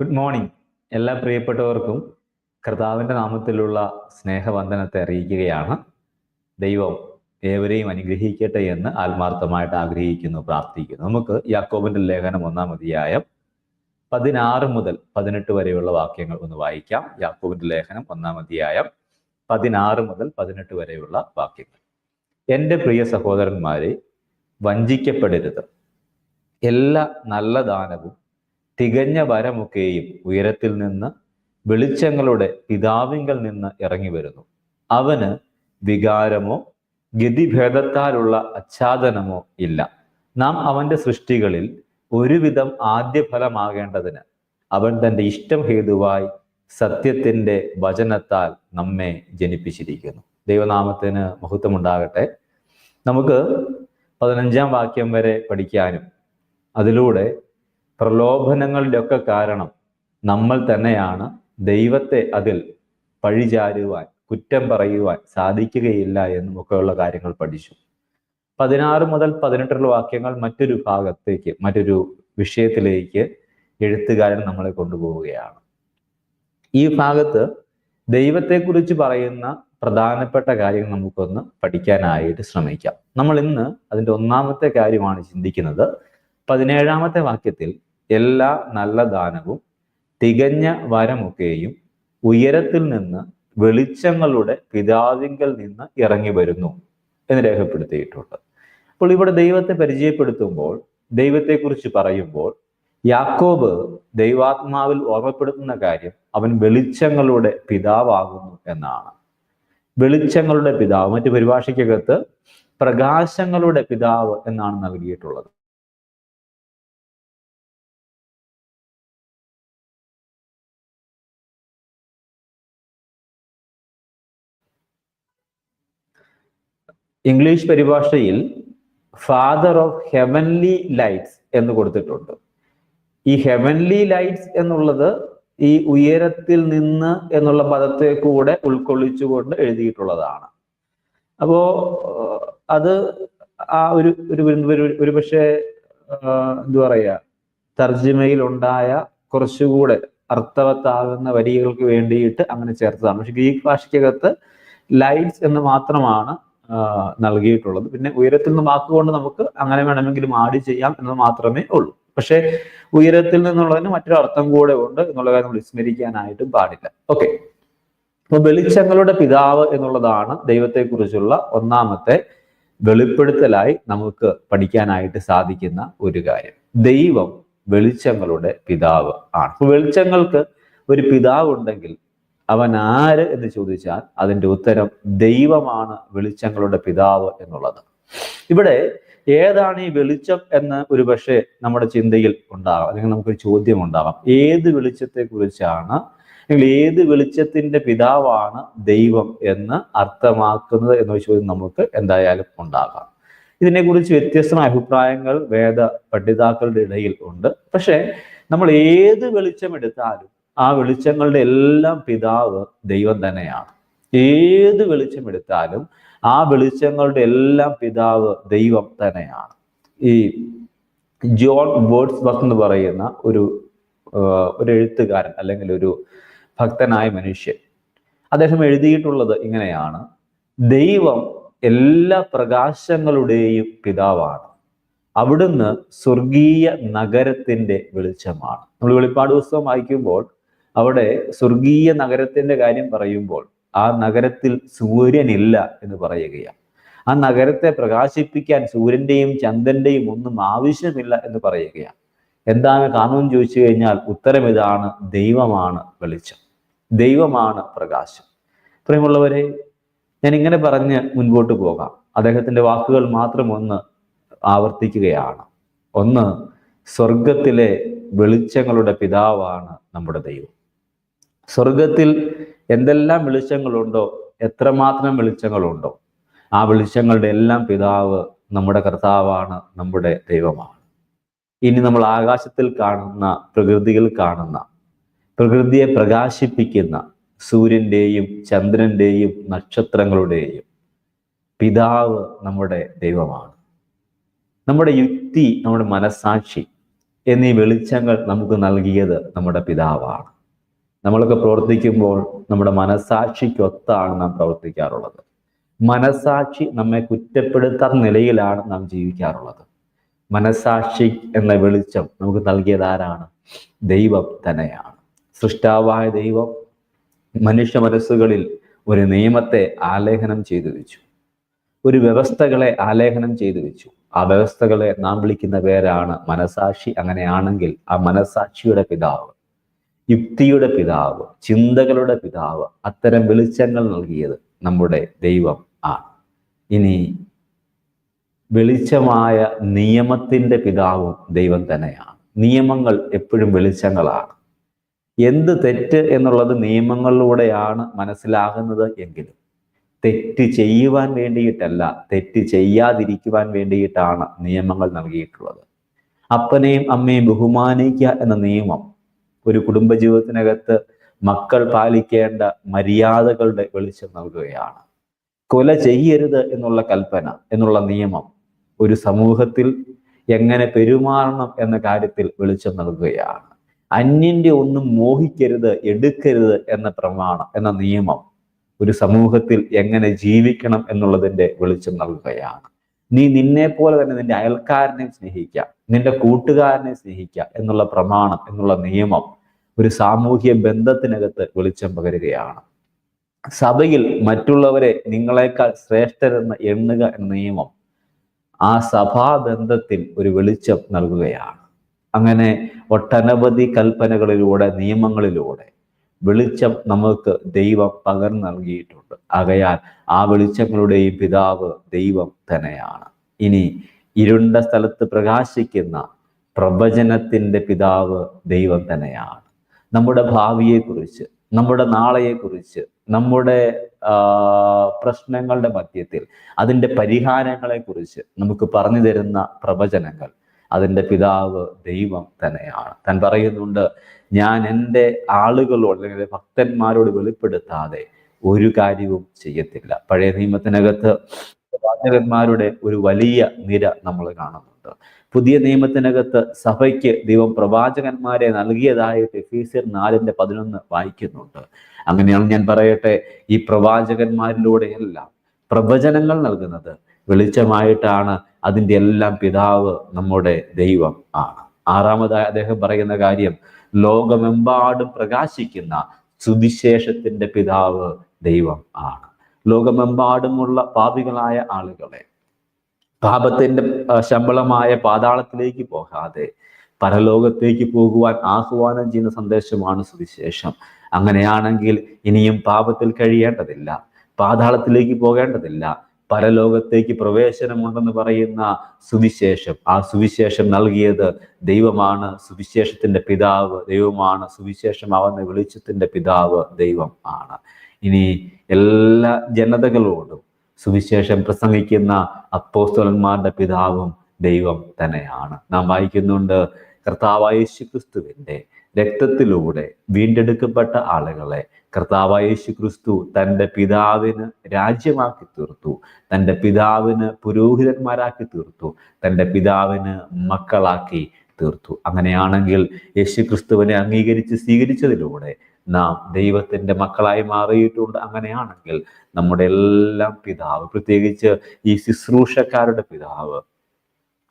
Good morning എല്ലാ പ്രിയപ്പെട്ടവർക്കും കർത്താവിന്റെ നാമത്തിലുള്ള സ്നേഹവന്ദനത്തെ അറിയിക്കുകയാണ്. ദൈവം ഏവരെയും അനുഗ്രഹിക്കട്ടെ എന്ന് ആത്മാർത്ഥമായിട്ട് ആഗ്രഹിക്കുന്നു പ്രാർത്ഥിക്കുന്നു. നമുക്ക് യാക്കോബിന്റെ ലേഖനം ഒന്നാം അധ്യായം പതിനാറ് മുതൽ പതിനെട്ട് വരെയുള്ള വാക്യങ്ങൾ ഒന്ന് വായിക്കാം. യാക്കോബിന്റെ ലേഖനം ഒന്നാം അധ്യായം പതിനാറ് മുതൽ പതിനെട്ട് വരെയുള്ള വാക്യങ്ങൾ. എന്റെ പ്രിയ സഹോദരന്മാരെ വഞ്ചിക്കപ്പെടരുത്. എല്ലാ നല്ല ദാനവും തികഞ്ഞ വരമൊക്കെയും ഉയരത്തിൽ നിന്ന് വെളിച്ചങ്ങളുടെ പിതാവിങ്കൽ നിന്ന് ഇറങ്ങി വരുന്നു. അവന് വികാരമോ ഗതിഭേദത്താലുള്ള അച്ഛാദനമോ ഇല്ല. നാം അവന്റെ സൃഷ്ടികളിൽ ഒരുവിധം ആദ്യഫലമാകേണ്ടതിന് അവൻ തന്റെ ഇഷ്ടം ഹേതുവായി സത്യത്തിന്റെ വചനത്താൽ നമ്മെ ജനിപ്പിച്ചിരിക്കുന്നു. ദൈവനാമത്തിന് മഹത്വമുണ്ടാകട്ടെ. നമുക്ക് പതിനഞ്ചാം വാക്യം വരെ പഠിക്കാനും അതിലൂടെ പ്രലോഭനങ്ങളുടെയൊക്കെ കാരണം നമ്മൾ തന്നെയാണ് ദൈവത്തെ അതിൽ പഴിചാരുവാൻ കുറ്റം പറയുവാൻ സാധിക്കുകയില്ല എന്നും ഒക്കെയുള്ള കാര്യങ്ങൾ പഠിച്ചു. പതിനാറ് മുതൽ പതിനെട്ടുള്ള വാക്യങ്ങൾ മറ്റൊരു ഭാഗത്തേക്ക് മറ്റൊരു വിഷയത്തിലേക്ക് എഴുത്തുകാരൻ നമ്മളെ കൊണ്ടുപോവുകയാണ്. ഈ ഭാഗത്ത് ദൈവത്തെക്കുറിച്ച് പറയുന്ന പ്രധാനപ്പെട്ട കാര്യങ്ങൾ നമുക്കൊന്ന് പഠിക്കാനായിട്ട് ശ്രമിക്കാം. നമ്മൾ ഇന്ന് അതിന്റെ ഒന്നാമത്തെ കാര്യമാണ് ചിന്തിക്കുന്നത്. പതിനേഴാമത്തെ വാക്യത്തിൽ എല്ലാ നല്ല ദാനവും തികഞ്ഞ വരമൊക്കെയും ഉയരത്തിൽ നിന്ന് വെളിച്ചങ്ങളുടെ പിതാവിങ്കൽ നിന്ന് ഇറങ്ങി വരുന്നു എന്ന് രേഖപ്പെടുത്തിയിട്ടുണ്ട്. അപ്പോൾ ഇവിടെ ദൈവത്തെ പരിചയപ്പെടുത്തുമ്പോൾ ദൈവത്തെക്കുറിച്ച് പറയുമ്പോൾ യാക്കോബ് ദൈവാത്മാവിൽ ഓർമ്മപ്പെടുത്തുന്ന കാര്യം അവൻ വെളിച്ചങ്ങളുടെ പിതാവാകുന്നു എന്നാണ്. വെളിച്ചങ്ങളുടെ പിതാവ് മറ്റു പരിഭാഷയ്ക്കകത്ത് പ്രകാശങ്ങളുടെ പിതാവ് എന്നാണ് നൽകിയിട്ടുള്ളത്. ഇംഗ്ലീഷ് പരിഭാഷയിൽ ഫാദർ ഓഫ് ഹെവൻലി ലൈറ്റ്സ് എന്ന് കൊടുത്തിട്ടുണ്ട്. ഈ ഹെവൻലി ലൈറ്റ്സ് എന്നുള്ളത് ഈ ഉയരത്തിൽ നിന്ന് എന്നുള്ള പദത്തെ കൂടെ ഉൾക്കൊള്ളിച്ചുകൊണ്ട് എഴുതിയിട്ടുള്ളതാണ്. അപ്പോ അത് ആ ഒരു ഒരു ഒരു- പക്ഷേ എന്താ പറയാ തർജിമയിൽ ഉണ്ടായ കുറച്ചുകൂടെ അർത്ഥവത്താകുന്ന വരികൾക്ക് വേണ്ടിയിട്ട് അങ്ങനെ ചേർത്തതാണ്. പക്ഷെ ഗ്രീക്ക് ഭാഷയ്ക്കകത്ത് ലൈറ്റ്സ് എന്ന് മാത്രമാണ് നൽകിയിട്ടുള്ളത്. പിന്നെ ഉയരത്തിൽ നിന്ന് വാക്കുകൊണ്ട് നമുക്ക് അങ്ങനെ വേണമെങ്കിലും ആഡ് ചെയ്യാം എന്ന് മാത്രമേ ഉള്ളൂ. പക്ഷെ ഉയരത്തിൽ നിന്നുള്ളതിന് മറ്റൊരു അർത്ഥം കൂടെ ഉണ്ട് എന്നുള്ള കാര്യം നമ്മൾ വിസ്മരിക്കാനായിട്ടും പാടില്ല. ഓക്കെ. അപ്പൊ വെളിച്ചങ്ങളുടെ പിതാവ് എന്നുള്ളതാണ് ദൈവത്തെക്കുറിച്ചുള്ള ഒന്നാമത്തെ വെളിപ്പെടുത്തലായി നമുക്ക് പഠിക്കാനായിട്ട് സാധിക്കുന്ന ഒരു കാര്യം. ദൈവം വെളിച്ചങ്ങളുടെ പിതാവ് ആണ്. വെളിച്ചങ്ങൾക്ക് ഒരു പിതാവ് ഉണ്ടെങ്കിൽ അവൻ ആര് എന്ന് ചോദിച്ചാൽ അതിന്റെ ഉത്തരം ദൈവമാണ് വെളിച്ചങ്ങളുടെ പിതാവ് എന്നുള്ളത്. ഇവിടെ ഏതാണ് ഈ വെളിച്ചം എന്ന് ഒരു പക്ഷേ നമ്മുടെ ചിന്തയിൽ ഉണ്ടാകാം. അല്ലെങ്കിൽ നമുക്കൊരു ചോദ്യം ഉണ്ടാകാം. ഏത് വെളിച്ചത്തെ കുറിച്ചാണ് അല്ലെങ്കിൽ ഏത് വെളിച്ചത്തിന്റെ പിതാവാണ് ദൈവം എന്ന് അർത്ഥമാക്കുന്നത് എന്ന ചോദ്യം നമുക്ക് എന്തായാലും ഉണ്ടാകാം. ഇതിനെക്കുറിച്ച് വ്യത്യസ്തമായ അഭിപ്രായങ്ങൾ വേദ പണ്ഡിതാക്കളുടെ ഇടയിൽ ഉണ്ട്. പക്ഷേ നമ്മൾ ഏത് വെളിച്ചം എടുത്താലും ആ വെളിച്ചങ്ങളുടെ എല്ലാം പിതാവ് ദൈവം തന്നെയാണ്. ഏത് വെളിച്ചം എടുത്താലും ആ വെളിച്ചങ്ങളുടെ എല്ലാം പിതാവ് ദൈവം തന്നെയാണ്. ഈ ജോൺ വേർഡ്സ് ബസ് എന്ന് പറയുന്ന ഒരു ഒരു എഴുത്തുകാരൻ അല്ലെങ്കിൽ ഒരു ഭക്തനായ മനുഷ്യൻ. അദ്ദേഹം എഴുതിയിട്ടുള്ളത് ഇങ്ങനെയാണ്. ദൈവം എല്ലാ പ്രകാശങ്ങളുടെയും പിതാവാണ്. അവിടുന്ന് സ്വർഗീയ നഗരത്തിന്റെ വെളിച്ചമാണ്. നമ്മൾ വെളിപ്പാട് പുസ്തകം വായിക്കുമ്പോൾ അവിടെ സ്വർഗീയ നഗരത്തിന്റെ കാര്യം പറയുമ്പോൾ ആ നഗരത്തിൽ സൂര്യനില്ല എന്ന് പറയുകയാണ്. ആ നഗരത്തെ പ്രകാശിപ്പിക്കാൻ സൂര്യന്റെയും ചന്ദ്രന്റെയും ഒന്നും ആവശ്യമില്ല എന്ന് പറയുകയാണ്. എന്താണ് കാണുമെന്ന് ചോദിച്ചു കഴിഞ്ഞാൽ ഉത്തരം ഇതാണ് ദൈവമാണ് വെളിച്ചം. ദൈവമാണ് പ്രകാശം. പ്രിയമുള്ളവരെ ഞാൻ ഇങ്ങനെ പറഞ്ഞ് മുൻപോട്ട് പോകാം. അദ്ദേഹത്തിന്റെ വാക്കുകൾ മാത്രം ഒന്ന് ആവർത്തിക്കുകയാണ്. ഒന്ന് സ്വർഗത്തിലെ വെളിച്ചങ്ങളുടെ പിതാവാണ് നമ്മുടെ ദൈവം. സ്വർഗത്തിൽ എന്തെല്ലാം വെളിച്ചങ്ങളുണ്ടോ? എത്രമാത്രം വെളിച്ചങ്ങളുണ്ടോ? ആ വെളിച്ചങ്ങളുടെ എല്ലാം പിതാവ് നമ്മുടെ കർത്താവാണ് നമ്മുടെ ദൈവമാണ്. ഇനി നമ്മൾ ആകാശത്തിൽ കാണുന്ന പ്രകൃതിയിൽ കാണുന്ന പ്രകൃതിയെ പ്രകാശിപ്പിക്കുന്ന സൂര്യന്റെയും ചന്ദ്രന്റെയും നക്ഷത്രങ്ങളുടെയും പിതാവ് നമ്മുടെ ദൈവമാണ്. നമ്മുടെ യുക്തി നമ്മുടെ മനസാക്ഷി എന്നീ വെളിച്ചങ്ങൾ നമുക്ക് നൽകിയത് നമ്മുടെ പിതാവാണ്. നമ്മളൊക്കെ പ്രവർത്തിക്കുമ്പോൾ നമ്മുടെ മനസാക്ഷിക്കൊത്താണ് നാം പ്രവർത്തിക്കാറുള്ളത്. മനസാക്ഷി നമ്മെ കുറ്റപ്പെടുത്താത്ത നിലയിലാണ് നാം ജീവിക്കാറുള്ളത്. മനസാക്ഷി എന്ന വെളിച്ചം നമുക്ക് നൽകിയത് ആരാണ്? ദൈവം തന്നെയാണ്. സൃഷ്ടാവായ ദൈവം മനുഷ്യ മനസ്സുകളിൽ ഒരു നിയമത്തെ ആലേഖനം ചെയ്തു വെച്ചു. ഒരു വ്യവസ്ഥകളെ ആലേഖനം ചെയ്തു വെച്ചു. ആ വ്യവസ്ഥകളെ നാം വിളിക്കുന്ന പേരാണ് മനസാക്ഷി. അങ്ങനെയാണെങ്കിൽ ആ മനസാക്ഷിയുടെ പിതാവ്. യുക്തിയുടെ പിതാവ് ചിന്തകളുടെ പിതാവ് അത്തരം വെളിച്ചങ്ങൾ നൽകിയത് നമ്മുടെ ദൈവം ആണ്. ഇനി വെളിച്ചമായ നിയമത്തിന്റെ പിതാവും ദൈവം തന്നെയാണ്. നിയമങ്ങൾ എപ്പോഴും വെളിച്ചങ്ങളാണ്. എന്ത് തെറ്റ് എന്നുള്ളത് നിയമങ്ങളിലൂടെയാണ് മനസ്സിലാകുന്നത് എങ്കിലും തെറ്റ് ചെയ്യുവാൻ വേണ്ടിയിട്ടല്ല തെറ്റ് ചെയ്യാതിരിക്കുവാൻ വേണ്ടിയിട്ടാണ് നിയമങ്ങൾ നൽകിയിട്ടുള്ളത്. അപ്പനെയും അമ്മയും ബഹുമാനിക്കുക എന്ന നിയമം ഒരു കുടുംബജീവിതത്തിനകത്ത് മക്കൾ പാലിക്കേണ്ട മര്യാദകളുടെ വെളിച്ചം നൽകുകയാണ്. കൊല ചെയ്യരുത് എന്നുള്ള കൽപ്പന എന്നുള്ള നിയമം ഒരു സമൂഹത്തിൽ എങ്ങനെ പെരുമാറണം എന്ന കാര്യത്തിൽ വെളിച്ചം നൽകുകയാണ്. അന്യന്റെ ഒന്നും മോഹിക്കരുത് എടുക്കരുത് എന്ന പ്രമാണം എന്ന നിയമം ഒരു സമൂഹത്തിൽ എങ്ങനെ ജീവിക്കണം എന്നുള്ളതിന്റെ വെളിച്ചം നൽകുകയാണ്. നീ നിന്നെ പോലെ തന്നെ നിന്റെ അയൽക്കാരനെ സ്നേഹിക്കുക നിന്റെ കൂട്ടുകാരനെ സ്നേഹിക്കുക എന്നുള്ള പ്രമാണം എന്നുള്ള നിയമം ഒരു സാമൂഹ്യ ബന്ധത്തിനകത്ത് വെളിച്ചം പകരുകയാണ്. സഭയിൽ മറ്റുള്ളവരെ നിങ്ങളെക്കാൾ ശ്രേഷ്ഠരെന്ന് എണ്ണുക എന്ന നിയമം ആ സഭാബന്ധത്തിൽ ഒരു വെളിച്ചം നൽകുകയാണ്. അങ്ങനെ ഒട്ടനവധി കൽപ്പനകളിലൂടെ നിയമങ്ങളിലൂടെ വെളിച്ചം നമുക്ക് ദൈവം പകർന്നു നൽകിയിട്ടുണ്ട്. ആകയാൽ ആ വെളിച്ചങ്ങളുടെയും പിതാവ് ദൈവം തന്നെയാണ്. ഇനി ഇരുണ്ട സ്ഥലത്ത് പ്രകാശിക്കുന്ന പ്രവചനത്തിന്റെ പിതാവ് ദൈവം തന്നെയാണ്. നമ്മുടെ ഭാവിയെക്കുറിച്ച് നമ്മുടെ നാളെയെക്കുറിച്ച് നമ്മുടെ പ്രശ്നങ്ങളുടെ മധ്യത്തിൽ അതിന്റെ പരിഹാരങ്ങളെക്കുറിച്ച് നമുക്ക് പറഞ്ഞു തരുന്ന പ്രവചനങ്ങൾ അതിന്റെ പിതാവ് ദൈവം തന്നെയാണ്. താൻ പറയുന്നുണ്ട് ഞാൻ എന്റെ ആളുകളോട് അല്ലെങ്കിൽ ഭക്തന്മാരോട് വെളിപ്പെടുത്താതെ ഒരു കാര്യവും ചെയ്യത്തില്ല. പഴയ നിയമത്തിനകത്ത് പ്രവാചകന്മാരുടെ ഒരു വലിയ നിര നമ്മൾ കാണുന്നുണ്ട്. പുതിയ നിയമത്തിനകത്ത് സഭയ്ക്ക് ദൈവം പ്രവാചകന്മാരെ നൽകിയതായിട്ട് എഫീസിയർ നാലിന്റെ പതിനൊന്ന് വായിക്കുന്നുണ്ട്. അങ്ങനെയാണ് ഞാൻ പറയട്ടെ ഈ പ്രവാചകന്മാരിലൂടെയെല്ലാം പ്രവചനങ്ങൾ നൽകുന്നത്. വെളിച്ചമായിട്ടാണ് അതിന്റെ എല്ലാം പിതാവ് നമ്മുടെ ദൈവം ആണ്. ആറാമതായി അദ്ദേഹം പറയുന്ന കാര്യം ലോകമെമ്പാടും പ്രകാശിക്കുന്ന സുവിശേഷത്തിന്റെ പിതാവ് ദൈവം ആണ്. ലോകമെമ്പാടുമുള്ള പാപികളായ ആളുകളെ പാപത്തിന്റെ ശമ്പളമായ പാതാളത്തിലേക്ക് പോകാതെ പരലോകത്തേക്ക് പോകുവാൻ ആഹ്വാനം ചെയ്യുന്ന സന്ദേശമാണ് സുവിശേഷം. അങ്ങനെയാണെങ്കിൽ ഇനിയും പാപത്തിൽ കഴിയേണ്ടതില്ല പാതാളത്തിലേക്ക് പോകേണ്ടതില്ല പരലോകത്തേക്ക് പ്രവേശനമുണ്ടെന്ന് പറയുന്ന സുവിശേഷം. ആ സുവിശേഷം നൽകിയത് ദൈവമാണ്. സുവിശേഷത്തിന്റെ പിതാവ് ദൈവമാണ്. സുവിശേഷം അവന്ന് വെളിച്ചത്തിന്റെ പിതാവ് ദൈവം ആണ്. ഇനി എല്ലാ ജനതകളോടും സുവിശേഷം പ്രസംഗിക്കുന്ന അപ്പോസ്തലന്മാരുടെ പിതാവും ദൈവം തന്നെയാണ്. നാം വായിക്കുന്നുണ്ട് കർത്താവായ യേശു ക്രിസ്തുവിന്റെ രക്തത്തിലൂടെ വീണ്ടെടുക്കപ്പെട്ട ആളുകളെ കർത്താവായ യേശു ക്രിസ്തു തന്റെ പിതാവിന് രാജ്യമാക്കി തീർത്തു. തന്റെ പിതാവിന് പുരോഹിതന്മാരാക്കി തീർത്തു. തന്റെ പിതാവിന് മക്കളാക്കി തീർത്തു. അങ്ങനെയാണെങ്കിൽ യേശു ക്രിസ്തുവിനെ അംഗീകരിച്ച് സ്വീകരിച്ചതിലൂടെ നാം ദൈവത്തിന്റെ മക്കളായി മാറിയിട്ടുണ്ട്. അങ്ങനെയാണെങ്കിൽ നമ്മുടെ എല്ലാം പിതാവ് പ്രത്യേകിച്ച് ഈ ശുശ്രൂഷക്കാരുടെ പിതാവ്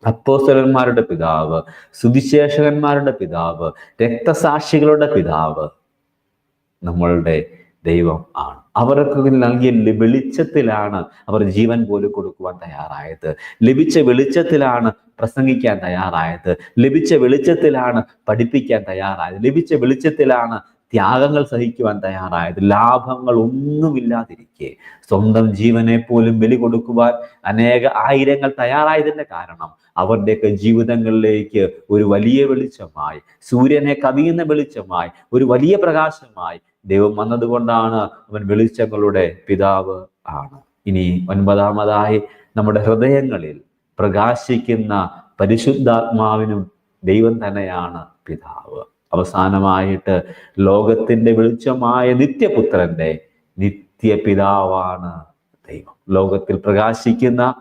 അപ്പോസ്തലന്മാരുടെ പിതാവ് സുവിശേഷകന്മാരുടെ പിതാവ് രക്തസാക്ഷികളുടെ പിതാവ് നമ്മളുടെ ദൈവം ആണ്. അവർക്ക് നൽകിയ വെളിച്ചത്തിലാണ് അവർ ജീവൻ പോലും കൊടുക്കുവാൻ തയ്യാറായത്. ലഭിച്ച വെളിച്ചത്തിലാണ് പ്രസംഗിക്കാൻ തയ്യാറായത്. ലഭിച്ച വെളിച്ചത്തിലാണ് പഠിപ്പിക്കാൻ തയ്യാറായത്. ലഭിച്ച വെളിച്ചത്തിലാണ് ത്യാഗങ്ങൾ സഹിക്കുവാൻ തയ്യാറായത്. ലാഭങ്ങൾ ഒന്നുമില്ലാതിരിക്കെ സ്വന്തം ജീവനെ പോലും ബലി കൊടുക്കുവാൻ അനേക ആയിരങ്ങൾ തയ്യാറായതിന്റെ കാരണം അവരുടെയൊക്കെ ജീവിതങ്ങളിലേക്ക് ഒരു വലിയ വെളിച്ചമായി സൂര്യനെ കവിയുന്ന വെളിച്ചമായി ഒരു വലിയ പ്രകാശമായി ദൈവം വന്നതുകൊണ്ടാണ് അവൻ വെളിച്ചങ്ങളുടെ പിതാവ് ആണ്. ഇനി ഒൻപതാമതായി നമ്മുടെ ഹൃദയങ്ങളിൽ പ്രകാശിക്കുന്ന പരിശുദ്ധാത്മാവിനും ദൈവം തന്നെയാണ് പിതാവ്. അവസാനമായിട്ട് ലോകത്തിന്റെ വെളിച്ചമായ നിത്യപുത്രന്റെ നിത്യപിതാവാണ് ദൈവം. ലോകത്തിൽ പ്രകാശിക്കുന്ന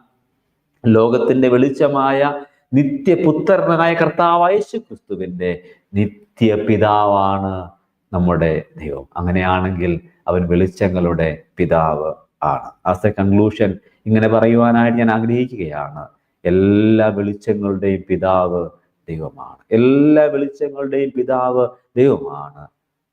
ലോകത്തിന്റെ വെളിച്ചമായ നിത്യപുത്രനായ കർത്താവായ യേശു ക്രിസ്തുവിന്റെ നിത്യപിതാവാണ് നമ്മുടെ ദൈവം. അങ്ങനെയാണെങ്കിൽ അവൻ വെളിച്ചങ്ങളുടെ പിതാവ് ആണ്. ആസ് എ കൺക്ലൂഷൻ ഇങ്ങനെ പറയുവാനായിട്ട് ഞാൻ ആഗ്രഹിക്കുകയാണ്. എല്ലാ വെളിച്ചങ്ങളുടെയും പിതാവ് ദൈവമാണ്. എല്ലാ വെളിച്ചങ്ങളുടെയും പിതാവ് ദൈവമാണ്.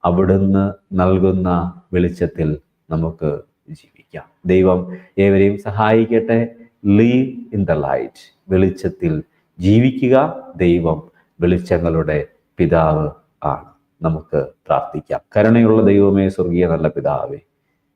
അവിടുന്ന് നൽകുന്ന വെളിച്ചത്തിൽ നമുക്ക് ജീവിക്കാം. ദൈവം ഏവരെയും സഹായിക്കട്ടെ. ലീവ് ഇൻ ദ ലൈറ്റ് വെളിച്ചത്തിൽ ജീവിക്കുക ദൈവം വെളിച്ചങ്ങളുടെ പിതാവ് ആണ്. നമുക്ക് പ്രാർത്ഥിക്കാം. കരുണയുള്ള ദൈവമേ സ്വർഗീയ നല്ല പിതാവേ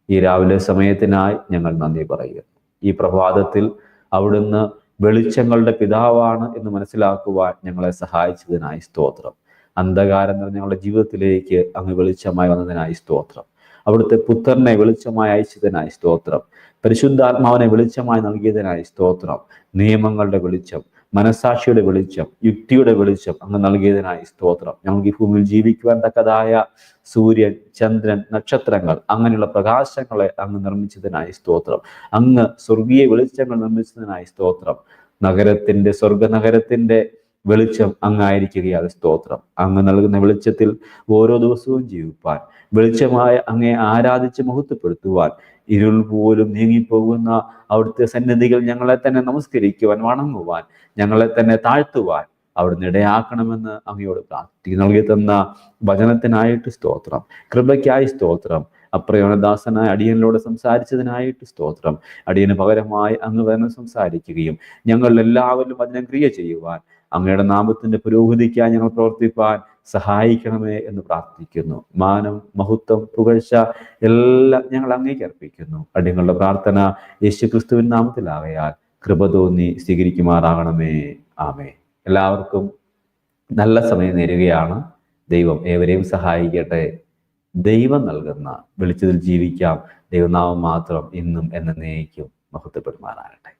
ഈ രാവിലെ സമയത്തിനായി ഞങ്ങൾ നന്ദി പറയുന്നു. ഈ പ്രഭാതത്തിൽ അവിടുന്ന് വെളിച്ചങ്ങളുടെ പിതാവാണ് എന്ന് മനസ്സിലാക്കുവാൻ ഞങ്ങളെ സഹായിച്ചതിനായി സ്തോത്രം. അന്ധകാരം നിറഞ്ഞ ഞങ്ങളുടെ ജീവിതത്തിലേക്ക് അങ്ങ് വെളിച്ചമായി വന്നതിനായി സ്തോത്രം. അവിടുത്തെ പുത്രനെ വെളിച്ചമായി അയച്ചതിനായി സ്തോത്രം. പരിശുദ്ധാത്മാവിനെ വെളിച്ചമായി നൽകിയതിനായി സ്തോത്രം. നിയമങ്ങളുടെ വെളിച്ചം മനസാക്ഷിയുടെ വെളിച്ചം യുക്തിയുടെ വെളിച്ചം അങ്ങ് നൽകിയതിനായി സ്തോത്രം. ഞങ്ങൾക്ക് ഈ ഭൂമിയിൽ ജീവിക്കുവാൻ തക്കതായ സൂര്യൻ ചന്ദ്രൻ നക്ഷത്രങ്ങൾ അങ്ങനെയുള്ള പ്രകാശങ്ങളെ അങ്ങ് നിർമ്മിച്ചതിനായി സ്തോത്രം. അങ്ങ് സ്വർഗീയ വെളിച്ചങ്ങൾ നിർമ്മിച്ചതിനായി സ്തോത്രം. നഗരത്തിന്റെ സ്വർഗ നഗരത്തിന്റെ വെളിച്ചം അങ്ങായിരിക്കുകയാണ് സ്തോത്രം. അങ്ങ് നൽകുന്ന വെളിച്ചത്തിൽ ഓരോ ദിവസവും ജീവിപ്പാൻ വെളിച്ചമായ അങ്ങയെ ആരാധിച്ച് മഹത്വപ്പെടുത്തുവാൻ ഇരുൾ പോലും നീങ്ങിപ്പോകുന്ന അവിടുത്തെ സന്നിധികൾ ഞങ്ങളെ തന്നെ നമസ്കരിക്കുവാൻ വണങ്ങുവാൻ ഞങ്ങളെ തന്നെ താഴ്ത്തുവാൻ അവിടുന്ന് ഇടയാക്കണമെന്ന് അങ്ങയോട് പ്രാർത്ഥി നൽകി തന്ന വചനത്തിനായിട്ട് സ്തോത്രം കൃപയ്ക്കായി സ്തോത്രം അപ്രയോണദാസനായ അടിയനിലൂടെ സംസാരിച്ചതിനായിട്ട് സ്തോത്രം അടിയന് പകരമായി അങ്ങ് വചനം സംസാരിക്കുകയും ഞങ്ങൾ എല്ലാവരും വചനം ക്രിയ ചെയ്യുവാൻ അങ്ങയുടെ നാമത്തിന്റെ പുരോഗതിക്കായി ഞങ്ങൾ പ്രവർത്തിപ്പാൻ സഹായിക്കണമേ എന്ന് പ്രാർത്ഥിക്കുന്നു. മാനം മഹത്വം പുകഴ്ച എല്ലാം ഞങ്ങൾ അങ്ങേക്ക് അർപ്പിക്കുന്നു. അടിങ്ങളുടെ പ്രാർത്ഥന യേശു ക്രിസ്തുവിൻ നാമത്തിലാകയാൽ കൃപ തോന്നി സ്വീകരിക്കുമാറാകണമേ. ആമേ എല്ലാവർക്കും നല്ല സമയം നേരുകയാണ്. ദൈവം ഏവരെയും സഹായിക്കട്ടെ. ദൈവം നൽകുന്ന വെളിച്ചത്തിൽ ജീവിക്കാം. ദൈവനാമം മാത്രം ഇന്നും എന്നേക്കും മഹത്വപ്പെടുമാറാകട്ടെ.